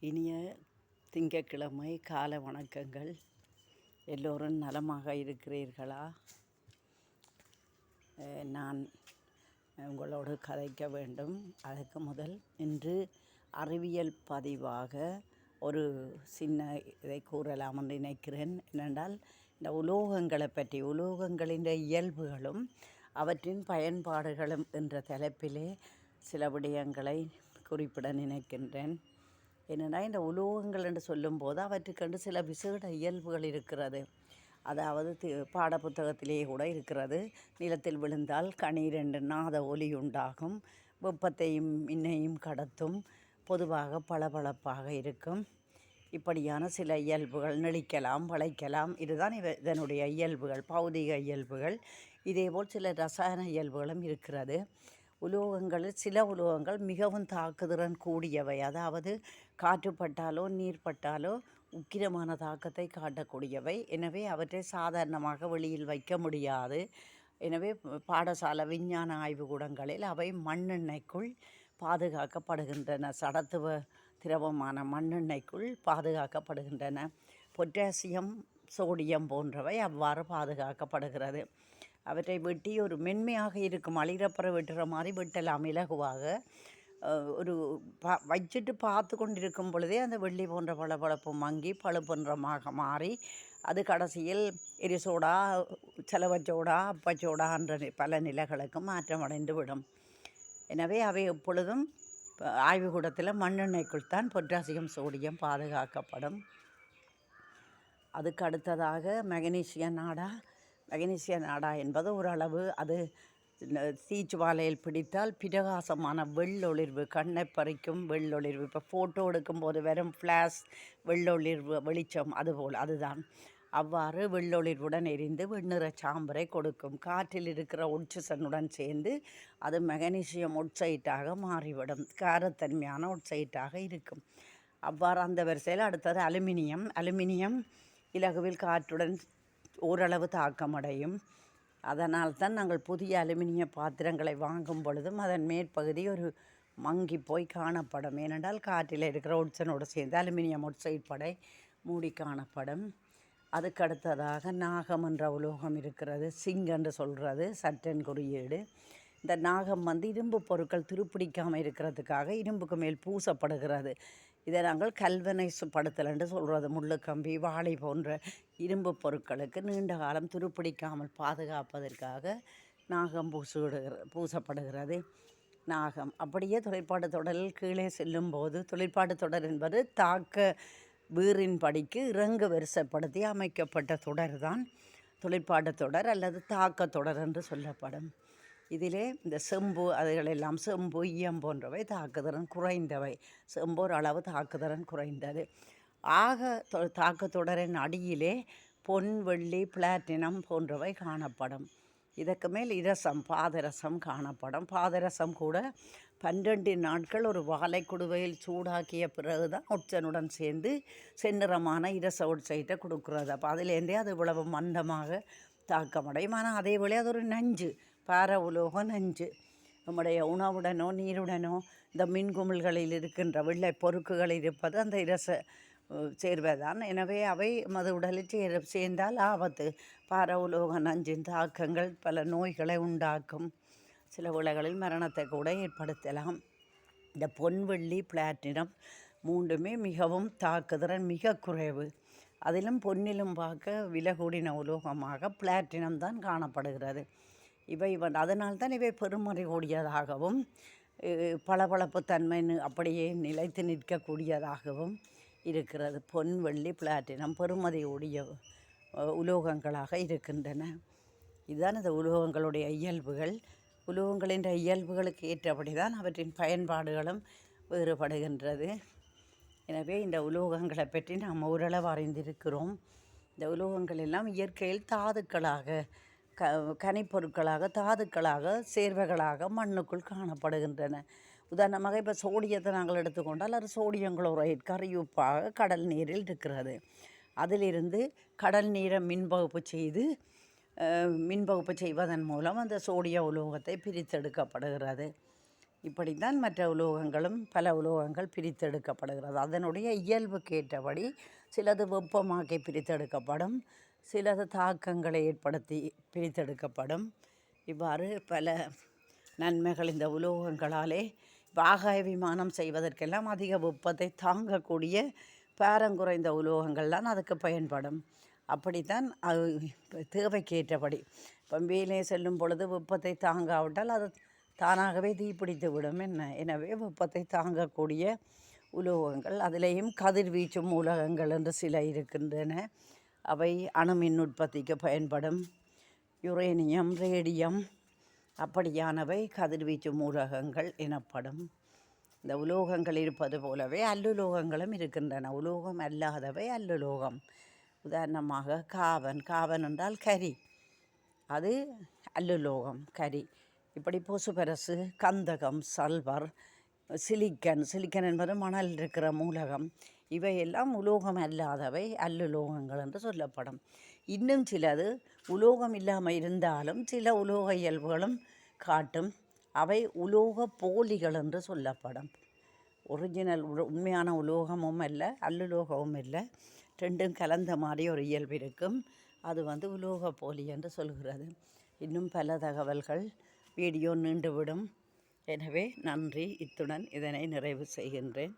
இனிய திங்கட்கிழமை கால வணக்கங்கள். எல்லோரும் நலமாக இருக்கிறீர்களா? நான் உங்களோடு கதைக்க வேண்டும். அதுக்கு முதல் இன்று அறிவியல் பதிவாக ஒரு சின்ன இதை கூறலாம் என்று நினைக்கிறேன். என்னென்றால் இந்த உலோகங்களை பற்றி உலோகங்களின் இயல்புகளும் அவற்றின் பயன்பாடுகளும் என்ற தலைப்பிலே சில விடயங்களை குறிப்பிட நினைக்கின்றேன். என்னென்னா இந்த உலோகங்கள் என்று சொல்லும்போது அவற்றுக்கென்று சில விசேட இயல்புகள் இருக்கிறது. அதாவது தி- பாடப்புத்தகத்திலேயே கூட இருக்கிறது. நிலத்தில் விழுந்தால் கணீர் என்று நாத ஒலி உண்டாகும். வெப்பத்தையும் இன்னையும் கடத்தும். பொதுவாக பளபளப்பாக இருக்கும். இப்படியான சில இயல்புகள் நெளிக்கலாம் வளைக்கலாம். இதுதான் இவ இதனுடைய இயல்புகள் பௌதிக இயல்புகள். இதேபோல் சில ரசாயன இயல்புகளும் இருக்கிறது. உலோகங்களில் சில உலோகங்கள் மிகவும் தாக்குதிறன் கூடியவை. அதாவது காற்று பட்டாலோ நீர் பட்டாலோ உக்கிரமான தாக்கத்தை காட்டக்கூடியவை. எனவே அவற்றை சாதாரணமாக வெளியில் வைக்க முடியாது. எனவே பாடசாலை விஞ்ஞான ஆய்வுக்கூடங்களில் அவை மண்ணெண்ணெய்க்குள் பாதுகாக்கப்படுகின்றன. சடத்துவ திரவமான மண்ணெண்ணெய்க்குள் பாதுகாக்கப்படுகின்றன. பொட்டாசியம் சோடியம் போன்றவை அவ்வாறு பாதுகாக்கப்படுகிறது. அவற்றை வெட்டி ஒரு மென்மையாக இருக்கும் அழிரப்புற வெட்டுற மாதிரி வெட்டலாம். இலகுவாக ஒரு ப வச்சுட்டு பார்த்து கொண்டிருக்கும் பொழுதே அந்த வெள்ளி போன்ற பளபளப்பு மங்கி பழுப்புன்றமாக மாறி அது கடைசியில் எரிசோடா செலவச்சோடா அப்பச்சோடா என்ற பல நிலைகளுக்கு மாற்றமடைந்து விடும். எனவே அவை எப்பொழுதும் ஆய்வுகூடத்தில் ஆய்வுக்கூடத்தில் மண்ணெண்ணெய்க்குள் தான் பொட்டாசியம் சோடியம் பாதுகாக்கப்படும். அதுக்கு அடுத்ததாக மெக்னீசிய நாடா மெக்னீசிய நாடா என்பது ஓரளவு அது சீச்சுவாலையில் பிடித்தால் பிரகாசமான வெள்ளொளிர்வு கண்ணை பறிக்கும் வெள்ளொளிர்வு இப்போ ஃபோட்டோ எடுக்கும்போது வெறும் ஃப்ளாஷ் வெள்ளொளிர்வு வெளிச்சம் அதுபோல் அதுதான். அவ்வாறு வெள்ளொளிர்வுடன் எரிந்து வெண்ணிற சாம்பரை கொடுக்கும். காற்றில் இருக்கிற ஒட்சிசனுடன் சேர்ந்து அது மெக்னீசியம் ஒட்சைட்டாக மாறிவிடும். காரத்தன்மையான ஒட்சைட்டாக இருக்கும். அவ்வாறு அந்த வரிசையில் அடுத்தது அலுமினியம். அலுமினியம் இலகுவில் காற்றுடன் ஓரளவு தாக்கமடையும். அதனால் தான் நாங்கள் புதிய அலுமினிய பாத்திரங்களை வாங்கும் பொழுதும் அதன் மேற்பகுதி ஒரு மங்கி போய் காணப்படும். ஏனென்றால் காற்றில் இருக்கிற ஒட்சனோடு சேர்ந்து அலுமினியம் உட்சைட் படை மூடி காணப்படும். அதுக்கு அடுத்ததாக நாகம் என்ற உலோகம் இருக்கிறது. சிங் என்று சொல்கிறது சட்டன் குறியீடு. இந்த நாகம் வந்து இரும்பு பொருட்கள் துருப்பிடிக்காமல் இருக்கிறதுக்காக இரும்புக்கு மேல் பூசப்படுகிறது. இதை நாங்கள் கல்வனைசு என்று சொல்கிறது முள்ளுக்கம்பி வாழை போன்ற இரும்பு பொருட்களுக்கு நீண்ட காலம் துருப்பிடிக்காமல் பாதுகாப்பதற்காக நாகம் பூசுகிடுகிற பூசப்படுகிறது. நாகம். அப்படியே தொழிற்பாடு தொடரில் கீழே செல்லும்போது தொழிற்பாடு தொடர் என்பது தாக்க வீரின் படிக்கு இறங்கு வரிசைப்படுத்தி அமைக்கப்பட்ட தொடர் தான் தொழிற்பாடு தொடர் அல்லது தாக்க தொடர் என்று சொல்லப்படும். இதிலே இந்த செம்பு அதுகளெல்லாம் செம்பு ஈயம் போன்றவை தாக்குதிறன் குறைந்தவை. செம்பு அளவு தாக்குதிறன் குறைந்தது. ஆக தொ- தாக்கு தொடரின் அடியிலே பொன் வெள்ளி பிளாட்டினம் போன்றவை காணப்படும். இதற்கு மேல் இரசம் பாதரசம் காணப்படும். பாதரசம் கூட பன்னெண்டு நாட்கள் ஒரு வாழை குடுவையில் சூடாக்கிய பிறகு தான் சேர்ந்து செந்நிறமான இரச உட்சைட்டை கொடுக்குறது. அப்போ அதுலேருந்தே அது இவ்வளவு மந்தமாக தாக்கமடையும். ஆனால் அதே போல அது ஒரு நஞ்சு. பார உலோக நஞ்சு. நம்முடைய உணவுடனோ நீருடனோ இந்த மின்குமிழ்களில் இருக்கின்ற வெள்ளை பொறுக்குகள் இருப்பது அந்த இரச சேர்வதான். எனவே அவை மது உடலில் சேர சேர்ந்தால் ஆபத்து. பார உலோக நஞ்சின் தாக்கங்கள் பல நோய்களை உண்டாக்கும். சில வேளைகளில் மரணத்தை கூட ஏற்படுத்தலாம். இந்த பொன் வெள்ளி பிளாட்டினம் மூன்றுமே மிகவும் தாக்குதிறன் மிக குறைவு. அதிலும் பொன்னிலும் பார்க்க விலை கூடின உலோகமாக பிளாட்டினம் தான் காணப்படுகிறது. இவை வந்து அதனால் தான் இவை பெருமறை கூடியதாகவும் பளபளப்பு தன்மைன்னு அப்படியே நிலைத்து நிற்கக்கூடியதாகவும் இருக்கிறது. பொன் வெள்ளி பிளாட்டினம் பெருமதி உடைய உலோகங்களாக இருக்கின்றன. இதுதான் இந்த உலோகங்களுடைய இயல்புகள். உலோகங்களின் இயல்புகளுக்கு ஏற்றபடி தான் அவற்றின் பயன்பாடுகளும் வேறுபடுகின்றது. எனவே இந்த உலோகங்களை பற்றி நாம் ஓரளவு அறிந்திருக்கிறோம். இந்த உலோகங்கள் எல்லாம் இயற்கையில் தாதுக்களாக க கனிப்பொருட்களாக தாதுக்களாக சேர்வைகளாக மண்ணுக்குள் காணப்படுகின்றன. உதாரணமாக இப்போ சோடியத்தை நாங்கள் எடுத்துக்கொண்டால் அது சோடியம் குளோரைட் கரையூப்பாக கடல் நீரில் இருக்கிறது. அதிலிருந்து கடல் நீரை மின்பகுப்பு செய்து மின்பகுப்பு செய்வதன் மூலம் அந்த சோடிய உலோகத்தை பிரித்தெடுக்கப்படுகிறது. இப்படித்தான் மற்ற உலோகங்களும் பல உலோகங்கள் பிரித்தெடுக்கப்படுகிறது. அதனுடைய இயல்புக்கு ஏற்றபடி சிலது வெப்பமாக்கி பிரித்தெடுக்கப்படும். சிலது தாக்கங்களை ஏற்படுத்தி பிரித்தெடுக்கப்படும். இவ்வாறு பல நன்மைகள் இந்த உலோகங்களாலே வாகாய ஆகாய விமானம் செய்வதற்கெல்லாம் அதிக வெப்பத்தை தாங்கக்கூடிய பாரங்குறைந்த உலோகங்கள்லாம் அதுக்கு பயன்படும். அப்படித்தான் அது தேவைக்கேற்றபடி. இப்போ மேலே செல்லும் பொழுது வெப்பத்தை தாங்காவிட்டால் அது தானாகவே தீப்பிடித்து விடும். என்ன? எனவே வெப்பத்தை தாங்கக்கூடிய உலோகங்கள் அதிலேயும் கதிர்வீச்சும் உலகங்கள் என்று சில இருக்கின்றன. அவை அணுமின் உற்பத்திக்கு பயன்படும். யுரேனியம் ரேடியம் அப்படியானவை கதிர்வீச்சு மூலகங்கள் எனப்படும். இந்த உலோகங்கள் இருப்பது போலவே அல்லுலோகங்களும் இருக்கின்றன. உலோகம் அல்லாதவை அல்லுலோகம். உதாரணமாக காவன். காவன் என்றால் கரி. அது அல்லுலோகம் கரி. இப்படி பொசுபரசு கந்தகம் சல்வர் சிலிக்கன். சிலிக்கன் என்பது மணல் இருக்கிற மூலகம். இவையெல்லாம் உலோகம் அல்லாதவை அல்லுலோகங்கள் என்று சொல்லப்படும். இன்னும் சிலது உலோகம் இல்லாமல் இருந்தாலும் சில உலோக இயல்புகளும் காட்டும். அவை உலோக போலிகள் என்று சொல்லப்படும். ஒரிஜினல் உண்மையான உலோகமும் இல்லை அல்லுலோகமும் இல்லை. ரெண்டும் கலந்த மாதிரி ஒரு இயல்பு இருக்கும். அது வந்து உலோக போலி என்று சொல்கிறது. இன்னும் பல தகவல்கள். வீடியோ நீண்டுவிடும். எனவே நன்றி. இத்துடன் இதனை நிறைவு செய்கின்றேன்.